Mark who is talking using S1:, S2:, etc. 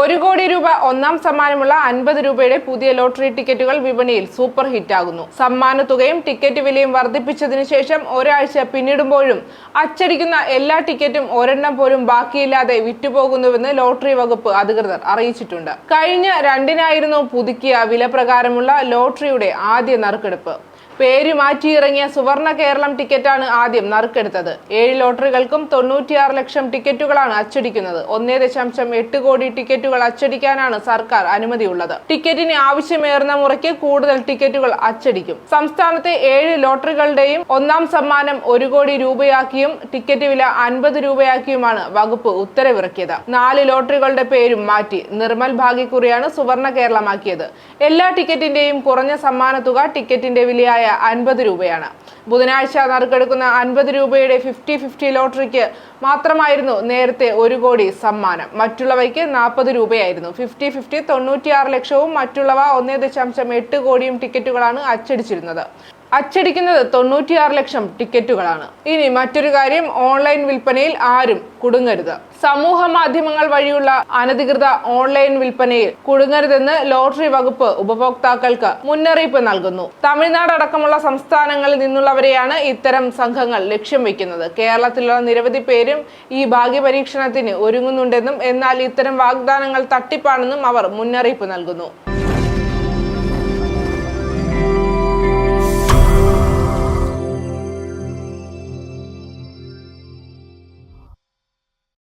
S1: ഒരു കോടി രൂപ ഒന്നാം സമ്മാനമുള്ള അൻപത് രൂപയുടെ പുതിയ ലോട്ടറി ടിക്കറ്റുകൾ വിപണിയിൽ സൂപ്പർ ഹിറ്റാകുന്നു. സമ്മാന തുകയും ടിക്കറ്റ് വിലയും വർദ്ധിപ്പിച്ചതിനു ശേഷം ഒരാഴ്ച പിന്നിടുമ്പോഴും അച്ചടിക്കുന്ന എല്ലാ ടിക്കറ്റും ഒരെണ്ണം പോലും ബാക്കിയില്ലാതെ വിറ്റുപോകുന്നുവെന്ന് ലോട്ടറി വകുപ്പ് അധികൃതർ അറിയിച്ചിട്ടുണ്ട്. കഴിഞ്ഞ രണ്ടിനായിരുന്നു പുതുക്കിയ വില പ്രകാരമുള്ള ലോട്ടറിയുടെ ആദ്യ നറുക്കെടുപ്പ്. പേര് മാറ്റി ഇറങ്ങിയ സുവർണ കേരളം ടിക്കറ്റാണ് ആദ്യം നറുക്കെടുത്തത്. ഏഴ് ലോട്ടറികൾക്കും തൊണ്ണൂറ്റിയാറ് ലക്ഷം ടിക്കറ്റുകളാണ് അച്ചടിക്കുന്നത്. ഒന്നേ ദശാംശം എട്ട് കോടി ടിക്കറ്റുകൾ അച്ചടിക്കാനാണ് സർക്കാർ അനുമതിയുള്ളത്. ടിക്കറ്റിന് ആവശ്യമേറുന്ന മുറയ്ക്ക് കൂടുതൽ ടിക്കറ്റുകൾ അച്ചടിക്കും. സംസ്ഥാനത്തെ ഏഴ് ലോട്ടറികളുടെയും ഒന്നാം സമ്മാനം ഒരു കോടി രൂപയാക്കിയും ടിക്കറ്റ് വില അൻപത് രൂപയാക്കിയുമാണ് വകുപ്പ് ഉത്തരവിറക്കിയത്. നാല് ലോട്ടറികളുടെ പേരും മാറ്റി നിർമ്മൽ ഭാഗ്യക്കുറിയാണ് സുവർണ കേരളമാക്കിയത്. എല്ലാ ടിക്കറ്റിന്റെയും കുറഞ്ഞ സമ്മാന തുക ടിക്കറ്റിന്റെ വിലയായ അൻപത് രൂപയാണ്. ബുധനാഴ്ച നറുക്കെടുക്കുന്ന അൻപത് രൂപയുടെ ഫിഫ്റ്റി ഫിഫ്റ്റി ലോട്ടറിക്ക് മാത്രമായിരുന്നു നേരത്തെ ഒരു കോടി സമ്മാനം. മറ്റുള്ളവയ്ക്ക് നാൽപ്പത് രൂപയായിരുന്നു. ഫിഫ്റ്റി ഫിഫ്റ്റി തൊണ്ണൂറ്റിയാറ് ലക്ഷവും മറ്റുള്ളവ ഒന്നേ ദശാംശം എട്ട് കോടിയും ടിക്കറ്റുകളാണ് അച്ചടിച്ചിരുന്നത്. അച്ചടിക്കുന്നത് തൊണ്ണൂറ്റിയാറ് ലക്ഷം ടിക്കറ്റുകളാണ്. ഇനി മറ്റൊരു കാര്യം ഓൺലൈൻ വിൽപ്പനയിൽ ആരും കുടുങ്ങരുത്. സമൂഹ മാധ്യമങ്ങൾ വഴിയുള്ള അനധികൃത ഓൺലൈൻ വിൽപ്പനയിൽ കുടുങ്ങരുതെന്ന് ലോട്ടറി വകുപ്പ് ഉപഭോക്താക്കൾക്ക് മുന്നറിയിപ്പ് നൽകുന്നു. തമിഴ്നാട് അടക്കമുള്ള സംസ്ഥാനങ്ങളിൽ നിന്നുള്ളവരെയാണ് ഇത്തരം സംഘങ്ങൾ ലക്ഷ്യം വെക്കുന്നത് കേരളത്തിലുള്ള നിരവധി പേരും ഈ ഭാഗ്യപരീക്ഷണത്തിന് ഒരുങ്ങുന്നുണ്ടെന്നും എന്നാൽ ഇത്തരം വാഗ്ദാനങ്ങൾ തട്ടിപ്പാണെന്നും അവർ മുന്നറിയിപ്പ് നൽകുന്നു.